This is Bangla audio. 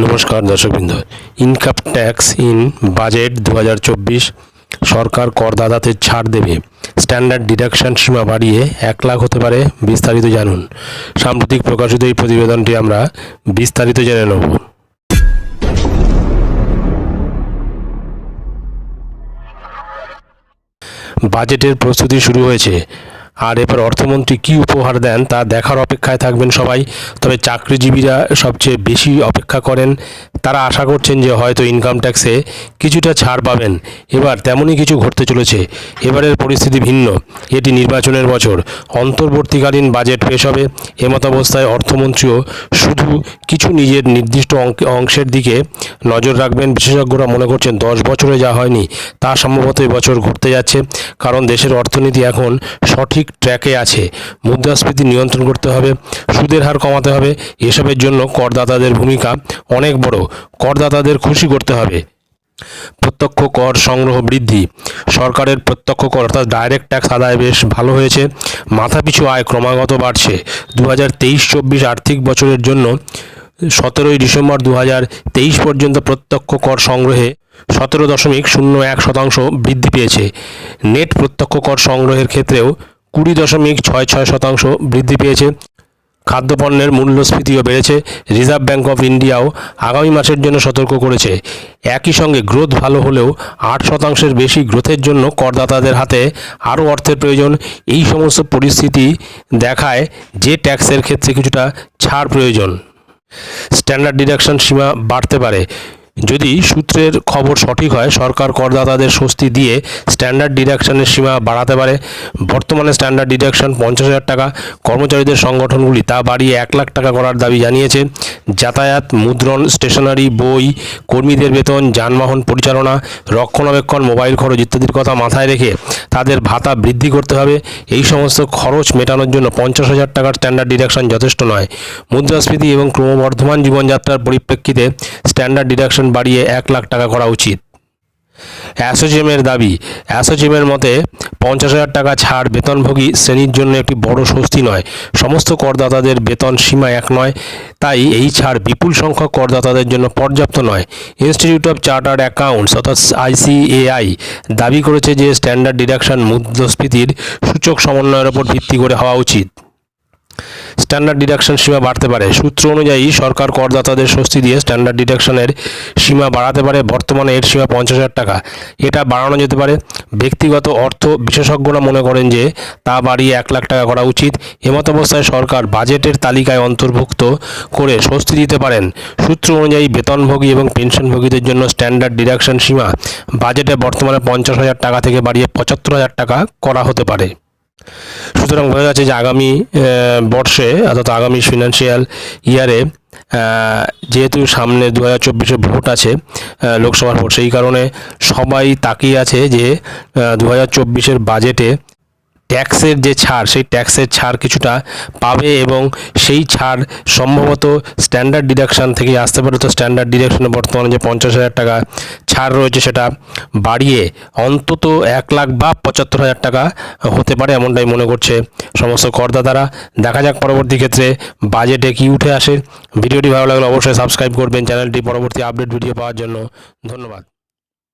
নমস্কার দর্শকবৃন্দ। ইনকাম ট্যাক্স ইন বাজেট দু হাজার চব্বিশ সরকার করদাতাদের ছাড় দেবে। স্ট্যান্ডার্ড ডিডাকশন সীমা বাড়িয়ে এক লাখ হতে পারে বিস্তারিত জানুন। সাম্প্রতিক প্রকাশিত এই প্রতিবেদনটি আমরা বিস্তারিত জেনে নেব। বাজেটের প্রস্তুতি শুরু হয়েছে। আর এবার অর্থমন্ত্রী কী উপহার দেন তা দেখার অপেক্ষায় থাকবেন সবাই। তবে চাকরিজীবীরা সবচেয়ে বেশি অপেক্ষা করেন। তারা আশা করছেন যে হয়তো ইনকাম ট্যাক্সে কিছুটা ছাড় পাবেন। এবার তেমনই কিছু ঘটতে চলেছে। এবারের পরিস্থিতি ভিন্ন। এটি নির্বাচনের বছর। অন্তর্বর্তীকালীন বাজেট পেশ হবে। এমতাবস্থায় অর্থমন্ত্রীও শুধু কিছু নিজের নির্দিষ্ট অংশের দিকে নজর রাখবেন। বিশেষজ্ঞরা মনে করছেন দশ বছরে যা হয়নি, তা সম্ভবত এবছর ঘটতে যাচ্ছে। কারণ দেশের অর্থনীতি এখন সঠিক ট্র্যাকে আছে। মুদ্রাস্ফীতি নিয়ন্ত্রণ করতে হবে, সুদের হার কমাতে হবে, এসবের জন্য করদাতাদের ভূমিকা অনেক বড়। করদাতাদের খুশি করতে হবে। প্রত্যক্ষ কর সংগ্রহ বৃদ্ধি। সরকারের প্রত্যক্ষ কর অর্থাৎ ডাইরেক্ট ট্যাক্স আদায় বেশ ভালো হয়েছে। মাথাপিছু আয় ক্রমাগত বাড়ছে। দু হাজার তেইশ চব্বিশ আর্থিক বছরের জন্য সতেরোই ডিসেম্বর দু হাজার তেইশ পর্যন্ত প্রত্যক্ষ কর সংগ্রহে সতেরো দশমিক শূন্য এক শতাংশ বৃদ্ধি পেয়েছে। নেট প্রত্যক্ষ কর সংগ্রহের ক্ষেত্রেও কুড়ি দশমিক ছয় ছয় শতাংশ বৃদ্ধি পেয়েছে। খাদ্যপণ্যের মূল্যস্ফীতিও বেড়েছে। রিজার্ভ ব্যাঙ্ক অফ ইন্ডিয়াও আগামী মাসের জন্য সতর্ক করেছে। একই সঙ্গে গ্রোথ ভালো হলেও আট শতাংশের বেশি গ্রোথের জন্য করদাতাদের হাতে আরও অর্থের প্রয়োজন। এই সমস্ত পরিস্থিতি দেখায় যে ট্যাক্সের ক্ষেত্রে কিছুটা ছাড় প্রয়োজন। স্ট্যান্ডার্ড ডিডাকশন সীমা বাড়তে পারে। যদি সূত্রের খবর সঠিক হয়, সরকার করদাতাদের স্বস্তি দিয়ে স্ট্যান্ডার্ড ডিডাকশনের সীমা বাড়াতে পারে। বর্তমানে স্ট্যান্ডার্ড ডিডাকশন পঞ্চাশ হাজার টাকা। কর্মচারীদের সংগঠনগুলি তা বাড়িয়ে এক লাখ টাকা করার দাবি জানিয়েছে। যাতায়াত, মুদ্রণ, স্টেশনারি, বই, কর্মীদের বেতন, যানবাহন পরিচালনা, রক্ষণাবেক্ষণ, মোবাইল খরচ ইত্যাদির কথা মাথায় রেখে তাদের ভাতা বৃদ্ধি করতে হবে। এই সমস্ত খরচ মেটানোর জন্য পঞ্চাশ হাজার টাকার স্ট্যান্ডার্ড ডিডাকশন যথেষ্ট নয়। মুদ্রাস্ফীতি এবং ক্রমবর্ধমান জীবনযাত্রার পরিপ্রেক্ষিতে স্ট্যান্ডার্ড ডিডাকশন বাড়িয়ে এক লাখ টাকা করা উচিত। অ্যাসোচিএমের দাবি অ্যাসোচিএমের মতে পঞ্চাশ হাজার টাকা ছাড় বেতনভোগী শ্রেণির জন্য একটি বড় স্বস্তি নয়। সমস্ত করদাতাদের বেতন সীমা এক নয়, তাই এই ছাড় বিপুল সংখ্যক করদাতাদের জন্য পর্যাপ্ত নয়। ইনস্টিটিউট অফ চার্টার্ড অ্যাকাউন্টস অর্থাৎ আইসিএআই দাবি করেছে যে স্ট্যান্ডার্ড ডিডাকশন মুদ্রাস্ফীতির সূচক সমন্বয়ের উপর ভিত্তি করে হওয়া উচিত। স্ট্যান্ডার্ড ডিডাকশন সীমা বাড়তে পারে। সূত্র অনুযায়ী সরকার করদাতাদের স্বস্তি দিয়ে স্ট্যান্ডার্ড ডিডাকশনের সীমা বাড়াতে পারে। বর্তমানে এর সীমা পঞ্চাশ হাজার টাকা। এটা বাড়ানো যেতে পারে। ব্যক্তিগত অর্থ বিশেষজ্ঞরা মনে করেন যে তা বাড়িয়ে এক লাখ টাকা করা উচিত। এমত অবস্থায় সরকার বাজেটের তালিকায় অন্তর্ভুক্ত করে স্বস্তি দিতে পারেন। সূত্র অনুযায়ী বেতনভোগী এবং পেনশনভোগীদের জন্য স্ট্যান্ডার্ড ডিডাকশন সীমা বাজেটে বর্তমানে পঞ্চাশ হাজার টাকা থেকে বাড়িয়ে পঁচাত্তর হাজার টাকা করা হতে পারে। সুতরাং বোঝা যাচ্ছে যে আগামী বর্ষে অর্থাৎ আগামী ফিনান্সিয়াল ইয়ারে যেহেতু সামনে দু হাজার চব্বিশে ভোট আছে লোকসভার ভোট, সেই কারণে সবাই তাকিয়ে আছে যে দু হাজার চব্বিশের বাজেটে ট্যাক্সের যে ছাড়, সেই ট্যাক্সের ছাড় কিছুটা পাবে এবং সেই ছাড় সম্ভবত স্ট্যান্ডার্ড ডিডাকশন থেকে আসতে পারে। তো স্ট্যান্ডার্ড ডিডাকশনে বর্তমানে যে পঞ্চাশ হাজার টাকা ছাড় রয়েছে, সেটা বাড়িয়ে অন্তত এক লাখ বা পঁচাত্তর হাজার টাকা হতে পারে এমনটাই মনে করছে সমস্ত করদাতারা। দেখা যাক পরবর্তী ক্ষেত্রে বাজেটে কি উঠে আসে। ভিডিওটি ভালো লাগলে অবশ্যই সাবস্ক্রাইব করবেন। চ্যানেলটি পরবর্তী আপডেট ভিডিও পাওয়ার জন্য ধন্যবাদ।